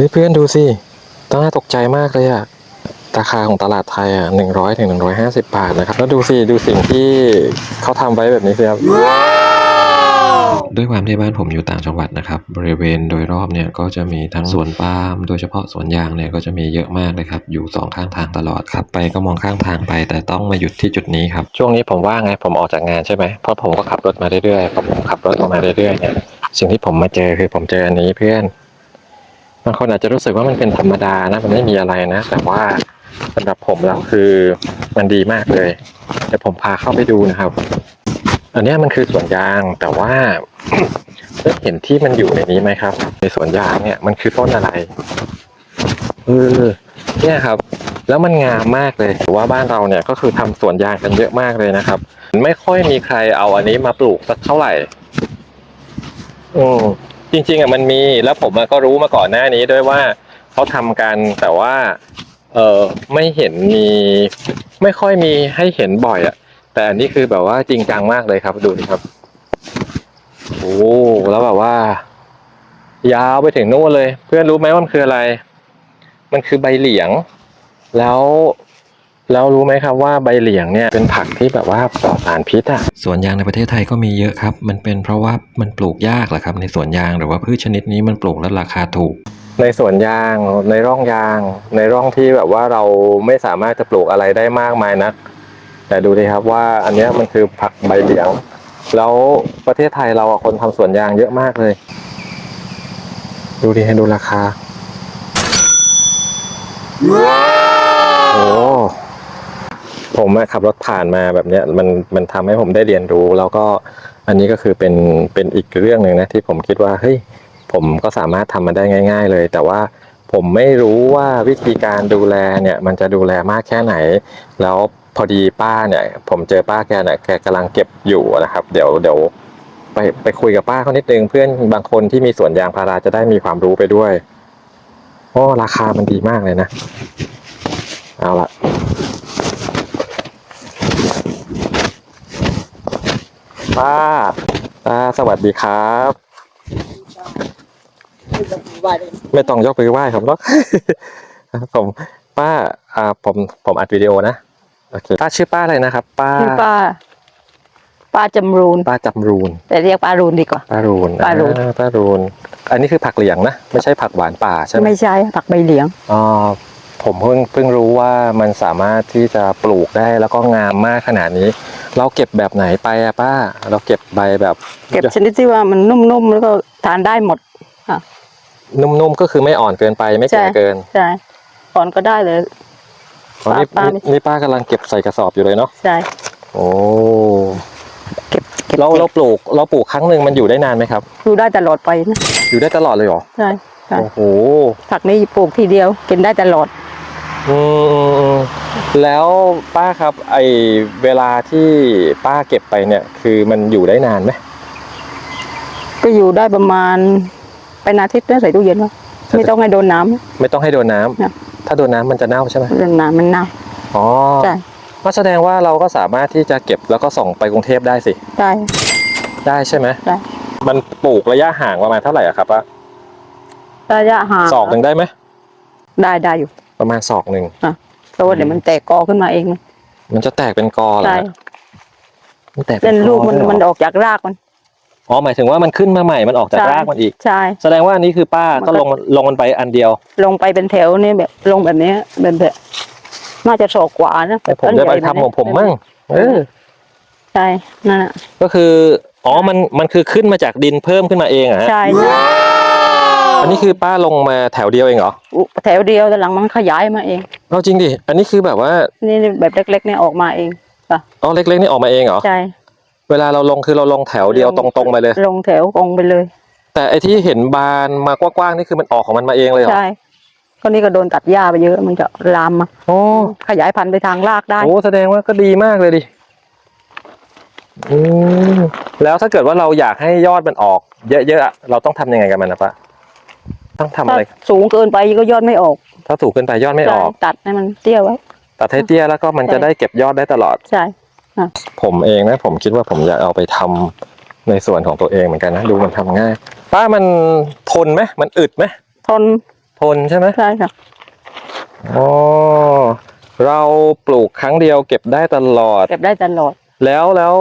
ฮ้ยเพื่อนดูสิน่าตกใจมากเลยอะราคาของตลาดไทยอะหนึ่งร้อยถึงหนึ่งร้อยห้าสิบบาทนะครับ แล้วดูสิ ดูสิ่งที่เขาทำไว้แบบนี้สิครับด้วยความที่บ้านผมอยู่ต่างจังหวัดนะครับ บริเวณโดยรอบเนี่ยก็จะมีทั้งสวนปาล์มโดยเฉพาะสวนยางเนี่ยก็จะมีเยอะมากเลยครับ อยู่สองข้างทางตลอดครับ ไปก็มองข้างทางไป แต่ต้องมาหยุดที่จุดนี้ครับ ช่วงนี้ผมว่างไงผมออกจากงานใช่ไหมเพราะผมก็ขับรถมาเรื่อยๆพอผมขับรถออกมาเรื่อยๆเนี่ยสิ่งที่ผมมาเจอคือผมเจออันนี้เพื่อน บางคนอาจจะรู้สึกว่ามันเป็นธรรมดานะมันไม่มีอะไรนะ แต่ว่าสำหรับผมแล้วคือมันดีมากเลยเดี๋ยวผมพาเข้าไปดูนะครับ อันนี้มันคือสวนยางแต่ว่าได้เห็นที่มันอยู่ในนี้ไหมครับ ในสวนยางเนี่ยมันคือต้นอะไรเออเนี่ยครับ แล้วมันงามมากเลยถือว่าบ้านเราเนี่ยก็คือทำสวนยางกันเยอะมากเลยนะครับ ไม่ค่อยมีใครเอาอันนี้มาปลูกสักเท่าไหร่อืม จริงๆอะมันมีแล้วผมก็รู้มาก่อนหน้านี้ด้วยว่าเขาทำกันแต่ว่า เออไม่เห็นมี ไม่ค่อยมีให้เห็นบ่อยอะ แต่อันนี้คือแบบว่าจริงจังมากเลยครับดูดิครับโอ้แล้วแบบว่า ยาวไปถึงนู่นเลย เพื่อนรู้ไหมว่ามันคืออะไร มันคือใบเหลียง แล้ว แล้วรู้ไหมครับว่าใบเหลียงเนี่ยเป็นผักที่แบบว่าปลอดสารพิษอะสวนยางในประเทศไทยก็มีเยอะครับ มันเป็นเพราะว่ามันปลูกยากแหละครับ ในสวนยางหรือว่าพืชชนิดนี้มันปลูกแล้วราคาถูก ในสวนยางในร่องยาง ในร่องที่แบบว่าเราไม่สามารถจะปลูกอะไรได้มากมายนัก แต่ดูดิครับว่าอันเนี้ยมันคือผักใบเหลียง แล้วประเทศไทยเราอะคนทำสวนยางเยอะมากเลย ดูดิให้ดูราคาโอ้ ผมอะขับรถผ่านมาแบบเนี้ยมันมันทำให้ผมได้เรียนรู้ แล้วก็อันนี้ก็คือเป็นเป็นอีกเรื่องหนึ่งนะที่ผมคิดว่าเฮ้ยผมก็สามารถทำมันได้ง่าย ๆ เลย แต่ว่าผมไม่รู้ว่าวิธีการดูแลเนี่ยมันจะดูแลมากแค่ไหน แล้วพอดีป้าเนี่ย ผมเจอป้าแกเนี่ยแกกำลังเก็บอยู่นะครับ เดี๋ยวเดี๋ยวไปไปคุยกับป้าเขานิดนึงเพื่อนบางคนที่มีสวนยางพาราจะได้มีความรู้ไปด้วยโอ้ราคามันดีมากเลยนะ เอาละ ป้า ป้าสวัสดีครับ ไม่ต้องยกมือไหว้ครับเนาะผมป้าอ่าผมผมอัดวิดีโอนะโอเคป้าชื่อป้าอะไรนะครับ ป้าชื่อป้า ป้าจำรูนป้าจำรูน แต่เรียกป้ารูนดีกว่า ป้ารูนป้ารูนอ่ป้ารูน อันนี้คือผักเหลียงนะ ไม่ใช่ผักหวานป่าใช่ไหมไม่ใช่ผักใบเหลียงอ๋อ ผมเพิ่งเพิ่งรู้ว่ามันสามารถที่จะปลูกได้แล้วก็งามมากขนาดนี้ เราเก็บแบบไหนไปอะป้า เราเก็บใบแบบเก็บชนิดที่ว่ามันนุ่มๆแล้วก็ทานได้หมดนุ่มๆก็คือไม่อ่อนเกินไปไม่แก่เกินใช่ก่อนก็ได้เลยอ๋อนี่ป้านี่นี่ป้ากำลังเก็บใส่กระสอบอยู่เลยเนาะใช่โอ้เก็บเก็บเราเก็เราบปลูกเราปลูกครั้งหนึ่งมันอยู่ได้นานไหมครับ อยู่ได้ตลอดไปนะอยู่ได้ตลอดเลยเหรอใช่ใช่โอ้โหผักนี้ปลูกทีเดียวกินได้ตลอด อืมแล้วป้าครับ ไอเวลาที่ป้าเก็บไปเนี่ย คือมันอยู่ได้นานไหมก็อยู่ได้ประมาณเป็นอาทิตย์นะใส่ตู้เย็นวะไม่ต้องให้โดนน้ำไม่ต้องให้โดนน้ำนะถ้าโดนน้ำมันจะเน่าใช่ไหมโดนน้ำมันเน่าอ๋อใช่ก็แสดงว่าเราก็สามารถที่จะเก็บแล้วก็ส่งไปกรุงเทพได้สิได้ได้ใช่ไหมได้มันปลูกระยะห่างประมาณเท่าไหร่อะครับป้าระยะห่างศอกหนึ่งได้ไหมได้ได้อยู่ ประมาณศอกหนึ่งเพราะว่าเดี๋ยวมันแตกกอขึ้นมาเองนะมันจะแตกเป็นกอเหรอใช่ฮะมันแตกเป็นลูกมันอลยหรอมันออกจากรากมันอ๋อหมายถึงว่ามันขึ้นมาใหม่มันออกจากใช่รากมันอีกใช่แสดงว่าอันนี้คือป้ามันก็ก็ลงลงมันไปอันเดียว ลงไปเป็นแถวนี่แบบลงแบบนี้เป็นแบบน่าจะศอกกว่านะแต่ผมจะไปทำของผมมั่งเออใช่นั่นน่ะก็คืออ๋อมันมันคือขึ้นมาจากดินเพิ่มขึ้นมาเองเหรอะฮะใช่ใช่ อันนี้คือป้าลงมาแถวเดียวเองเหรออุแถวเดียวแต่หลังมันขยายมาเองเอาจริงดิอันนี้คือแบบว่า นี่แบบเล็กๆเนี่ยออกมาเองค่ะอ๋อเล็กๆนี่ออกมาเองเหรอใช่เวลาเราลงคือเราลงแถวเดียวตรงๆไปเลย ลงแถวตรงไปเลย แต่ไอที่เห็นบานมากว้างๆนี่คือมันออกของมันมาเองเลยเหรอใช่ก็นี่ก็โดนตัดหญ้าไปเยอะมันจะลามมาโอ้ขยายพันธุ์ไปทางรากได้โหแสดงว่าก็ดีมากเลยดิอืมแล้วถ้าเกิดว่าเราอยากให้ยอดมันออก เยอะๆอะเราต้องทำยังไงกับมันนะปะ ต้องทำถ้าอะไรสูงเกินไปก็ยอดไม่ออกถ้าสูงเกินไปยอดไม่ออกใช่ตัดให้มันเตี้ยไว้ ตัดให้เตี้ยแล้วก็มันใช่จะได้เก็บยอดได้ตลอด ใช่ ผมเองนะ ผมคิดว่าผมอยากเอาไปทำในส่วนของตัวเองเหมือนกันนะ ดูมันทำง่าย ป้ามันทนไหมมันอึดไหมทนทนใช่ไหมใช่ค่ะอ๋อเราปลูกครั้งเดียวเก็บได้ตลอด เก็บได้ตลอด แล้วแล้ว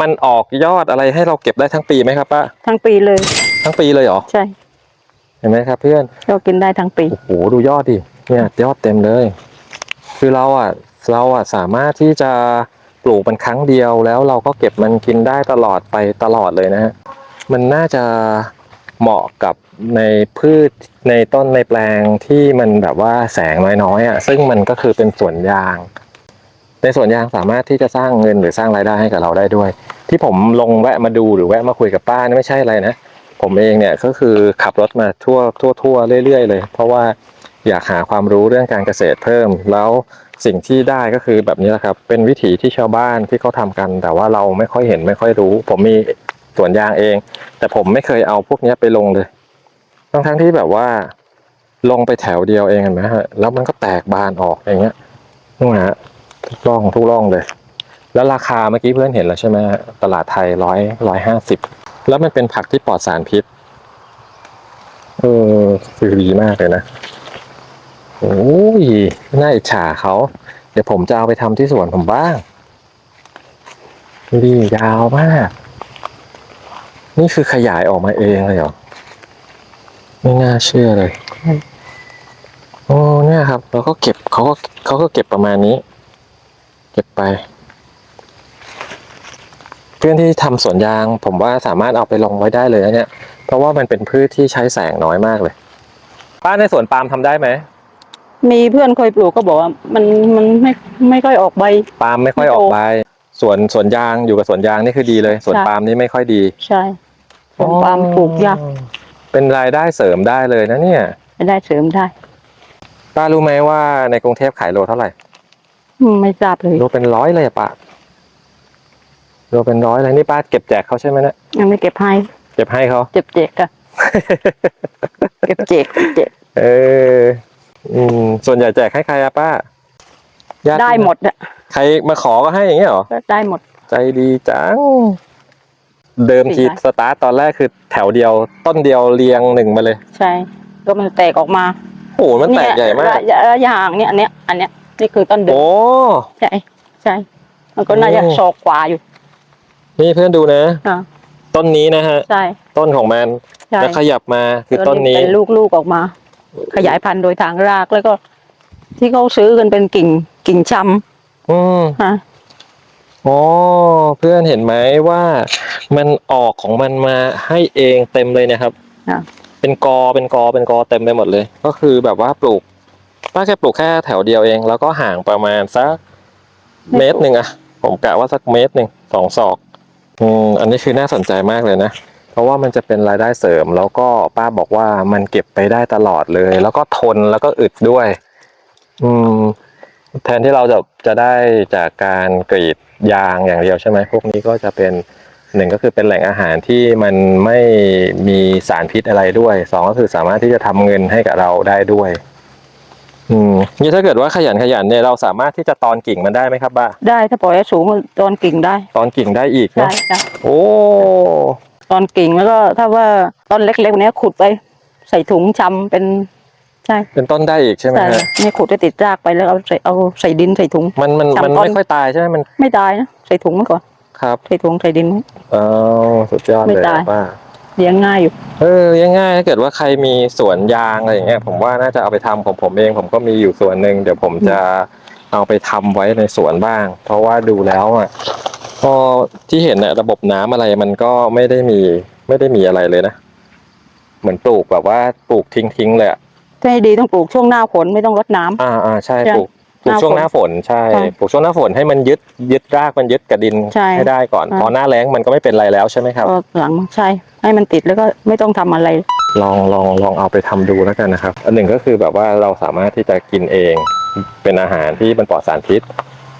มันออกยอดอะไรให้เราเก็บได้ทั้งปีไหมครับป้าทั้งปีเลย ทั้งปีเลยเหรอ ใช่ เห็นไหมครับเพื่อนเรากินได้ทั้งปีโอ้โหดูยอดดิเนี่ยยอดเต็มเลย คือเราอะเราอะสามารถที่จะปลูกมันครั้งเดียวแล้วเราก็เก็บมันกินได้ตลอดไปตลอดเลยนะฮะมันน่าจะเหมาะกับในพืชในต้นในแปลงที่มันแบบว่าแสงน้อยๆอะซึ่งมันก็คือเป็นสวนยาง ในสวนยางสามารถที่จะสร้างเงินหรือสร้างรายได้ให้กับเราได้ด้วย ที่ผมลงแวะมาดูหรือแวะมาคุยกับป้านี่ไม่ใช่อะไรนะ ผมเองเนี่ยก็คือขับรถมาทั่วทั่วทั่วเรื่อย ๆ เลย เพราะว่าอยากหาความรู้เรื่องการเกษตรเพิ่ม แล้วสิ่งที่ได้ก็คือแบบนี้แหละครับ เป็นวิถีที่ชาวบ้านที่เขาทำกัน แต่ว่าเราไม่ค่อยเห็นไม่ค่อยรู้ ผมมีสวนยางเอง แต่ผมไม่เคยเอาพวกนี้ไปลงเลยทั้งทั้งๆที่แบบว่า ลงไปแถวเดียวเองเห็นไหมฮะแล้วมันก็แตกบานออกอย่างเงี้ยนู่นฮะทุกร่องทุกร่องเลย แล้วราคาเมื่อกี้เพื่อนเห็นแล้วใช่ไหมตลาดไทยร้อยร้อยห้าสิบ แล้วมันเป็นผักที่ปลอดสารพิษเออคือดีมากเลยนะโอ้ยน่าอิจฉาเขาเดี๋ยวผมจะเอาไปทำที่สวนผมบ้างดียาวมาก นี่คือขยายออกมาเองเลยเหรอไม่น่าเชื่อเลยโอ้เนี่ยครับแล้วก็เก็บเขาก็เขาก็เก็บประมาณนี้ เก็บไป เพื่อนที่ทำสวนยาง ผมว่าสามารถเอาไปลงไว้ได้เลยนะเนี่ย เพราะว่ามันเป็นพืชที่ใช้แสงน้อยมากเลย ป้าในสวนปาล์มทำได้ไหมมีเพื่อนเคยปลูกก็บอกว่า มันมันไม่ไม่ค่อยออกใบปาล์มไม่ค่อยออกใบสวนสวนยางอยู่กับสวนยางนี่คือดีเลยสวนใช่ปาล์มนี่ไม่ค่อยดี ใช่ส่วนปาล์มปลูกยากเป็นรายได้เสริมได้เลยนะเนี่ยไม่ได้เสริมได้ป้ารู้ไหมว่าในกรุงเทพขายโลเท่าไหร่อืมไม่ทราบเลยโลเป็นร้อยเลยอะป้า โลเป็นร้อยเลยนี่ป้าเก็บแจกเขาใช่ไหมเนี่ยยังไม่เก็บให้เก็บให้เขาเจ็บเจ็กอะเก็บเจ็กเก็บเจ็กเอออืมส่วนใหญ่แจกให้ใครอะป้าญาติได้หมดอะใครมาขอก็ให้อย่างเงี้ยเหรอก็ได้หมด ใจดีจัง เดิมทีสี่ร้อยสตาร์ตตอนแรกคือแถวเดียว ต้นเดียวเรียงหนึ่งมาเลย ใช่ก็มันแตกออกมาโอ้โหมันแตกใหญ่มากเนี่ยระยะห่างเนี่ยอันเนี้ยอันเนี้ยนี่คือต้นเดิมโอ้ใช่ใช่มันก็น่าจะโอ้ศอกกว่าอยู่ นี่เพื่อนดูนะอ่าต้นนี้นะฮะ ใช่ต้นของมันใช่แล้วขยับมาคือต้นนี้ เป็นลูกๆออกมา ขยายพันธุ์โดยทางรากแล้วก็ ที่เขาซื้อกันเป็นกิ่งกิ่งชอืมำฮะอ๋อเพื่อนเห็นไหมว่ามันออกของมันมาให้เองเต็มเลยนะครับ อะเป็นกอเป็นกอเป็นกอเต็มไปหมดเลย ก็คือแบบว่าปลูกป้าแค่ปลูกแค่แถวเดียวเอง แล้วก็ห่างประมาณสักเมตรหนึ่งอะผมกะว่าสักเมตรหนึ่งสองศอก อืมอันนี้คือน่าสนใจมากเลยนะ เพราะว่ามันจะเป็นรายได้เสริม แล้วก็ป้าบอกว่ามันเก็บไปได้ตลอดเลย แล้วก็ทนแล้วก็อึดด้วย อืม แทนที่เราจะจะได้จากการกรีดยางอย่างเดียวใช่ไหมพวกนี้ก็จะเป็นหนึ่งก็คือเป็นแหล่งอาหารที่มันไม่มีสารพิษอะไรด้วยสองก็คือสามารถที่จะทำเงินให้กับเราได้ด้วย อืมนี่ถ้าเกิดว่าขยันขยันเนี่ยเราสามารถที่จะตอนกิ่งมันได้ไหมครับบ้าได้ถ้าปล่อยให้สูงตอนกิ่งได้ตอนกิ่งได้อีกใช่เนาะใช่โอ้ตอนกิ่งแล้วก็ถ้าว่าตอนเล็กๆเนี้ยขุดไป ใส่ถุงชำเป็นใช่เป็นต้นได้อีกใช่ไหมใช่ฮะไม่ขุดไปติดรากไปแล้วเอาใส่เอาใส่ดินใส่ถุง มันมันมันจำต้น ไม่ค่อยตายใช่ไหมมันไม่ตายนะใส่ถุงไว้ก่อนครับใส่ถุงใส่ดินไว้ เออสุดยอดไม่เลยตาย ป้า เลี้ยงง่ายอยู่ เออยังง่ายถ้าเกิดว่าใครมีสวนยางอะไรอย่างเงี้ยผมว่าน่าจะเอาไปทำผมผมเอง ผมก็มีอยู่ส่วนหนึ่งเดี๋ยวผมจะเอาไปทำไว้ในสวนบ้าง เพราะว่าดูแล้วอะพอที่เห็นเนี่ยระบบน้ำอะไรมันก็ไม่ได้มีไม่ได้มีอะไรเลยนะ เหมือนปลูกแบบว่าปลูกทิ้งทิ้งๆเลยอะถ้าให้ดีต้องปลูกช่วงหน้าฝนไม่ต้องรดน้ำอ่าอ่าใช่ใช่ปลูก ปลูกช่วงหน้าฝนใช่ใช่ปลูกช่วงหน้าฝนให้มันยึดยึดรากมันยึดกับดินใช่ได้ก่อนอ่าพอหน้าแล้งมันก็ไม่เป็นไรแล้วใช่ไหมครับ ก็หลังใช่ ให้มันติดแล้วก็ไม่ต้องทำอะไร ลองลองลองเอาไปทำดูแล้วกันนะครับ อันหนึ่งก็คือแบบว่าเราสามารถที่จะกินเองเป็นอาหารที่มันปลอดสารพิษ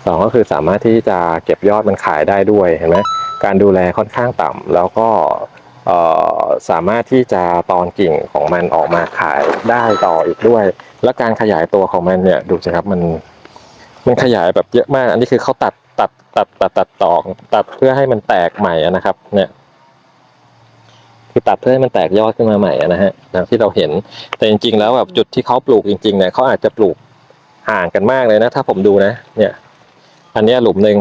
สองก็คือสามารถที่จะเก็บยอดมันขายได้ด้วยเห็นไหมการดูแลค่อนข้างต่ำแล้วก็เอ่อสามารถที่จะตอนกิ่งของมันออกมาขายได้ต่ออีกด้วย และการขยายตัวของมันเนี่ยดูสิครับมันมันขยายแบบเยอะมาก อันนี้คือเขาตัดตัดตัดตัดตัดต่อตัดเพื่อให้มันแตกใหม่นะครับ เนี่ยคือตัดเพื่อให้มันแตกยอดขึ้นมาใหม่อะนะฮะนะที่เราเห็น แต่จริง ๆ แล้วแบบจุดที่เขาปลูกจริงๆเนี่ยเขาอาจจะปลูกห่างกันมากเลยนะ ถ้าผมดูนะ เนี่ย อันนี้หลุมหนึ่ง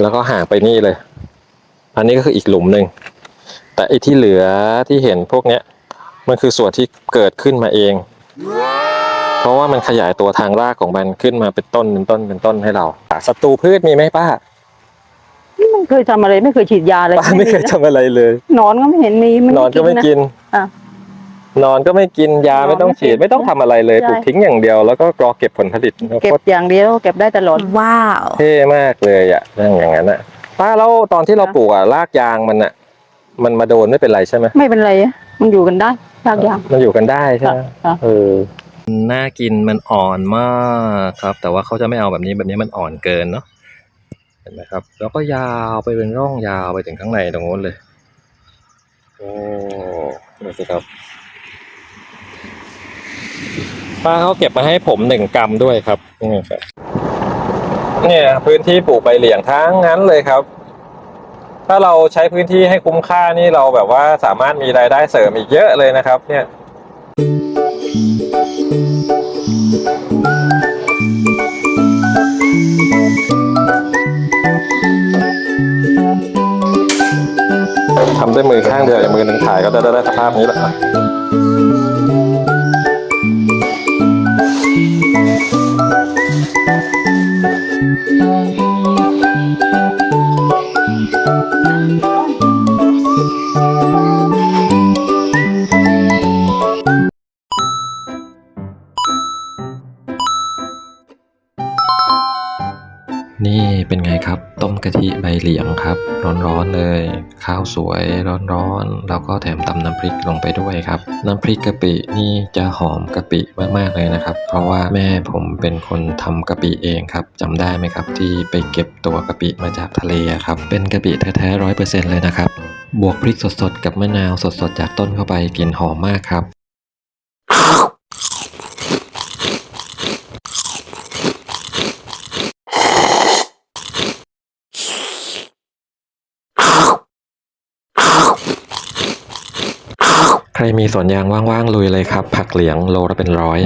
แล้วก็ห่างไปนี่เลย อันนี้ก็คืออีกหลุมหนึ่งแต่ไอ้ที่เหลือที่เห็นพวกเนี้ยมันคือส่วนที่เกิดขึ้นมาเอง เพราะว่ามันขยายตัวทางรากของมันขึ้นมาเป็นต้นเป็นต้นเป็นต้นให้เราศัตรูพืชมีไหมป้าไม่เคยทำอะไรไม่เคยฉีดยาเลยป้าไม่เคยทำอะไรเลยหนอนก็ไม่เห็นมีนอนก็ไม่ะกินอะนอนก็ไม่กินยานอนไม่ต้องฉีดไม่กินไม่ต้องทำอะไรเลยใช่ปลูกทิ้งอย่างเดียวแล้วก็รอเก็บผลผลิตเก็บอย่างเดียวเก็บได้ตลอด Wow. เท่มากเลยอะเรื่องอย่างนั้นอะป้าแล้วตอนที่เราปลูกอะรากยางมันอะ มันมาโดนไม่เป็นไรใช่ไหมไม่เป็นไรอะมันอยู่กันได้รากยางมันอยู่กันได้ใช่ไหมค่ะเออ น่ากินมันอ่อนมากครับ แต่ว่าเขาจะไม่เอาแบบนี้แบบนี้มันอ่อนเกินเนาะเห็นไหมครับ แล้วก็ยาวไปเป็นร่องยาวไปถึงข้างในตรงนู้นเลยโอ้ดูสิครับป้าเขาเก็บมาให้ผมหนึ่งกรัมด้วยครับนี่ครับเนี่ยพื้นที่ปลูกใบเหลียงทั้งนั้นเลยครับ ถ้าเราใช้พื้นที่ให้คุ้มค่านี่เราแบบว่าสามารถมีรายได้เสริมอีกเยอะเลยนะครับ เนี่ยางเดียวอย่างมือหนึ่งถ่ายก็จะได้สภาพนี้แหละ เป็นไงครับ ต้มกะทิใบเหลียงครับ ร้อนๆเลย ข้าวสวยร้อนๆแล้วก็แถมตำน้ำพริกลงไปด้วยครับ น้ำพริกกะปินี่จะหอมกะปิมากๆเลยนะครับ เพราะว่าแม่ผมเป็นคนทำกะปิเองครับจำได้ไหมครับ ที่ไปเก็บตัวกะปิมาจากทะเลครับ เป็นกะปิแท้ๆร้อยเปอร์เซ็นต์เลยนะครับ บวกพริกสดๆกับมะนาวสดๆจากต้นเข้าไปกลิ่นหอมมากครับ ใครมีสวนยางว่างๆลุยเลยครับ ผักเหลียงโลละเป็นร้อย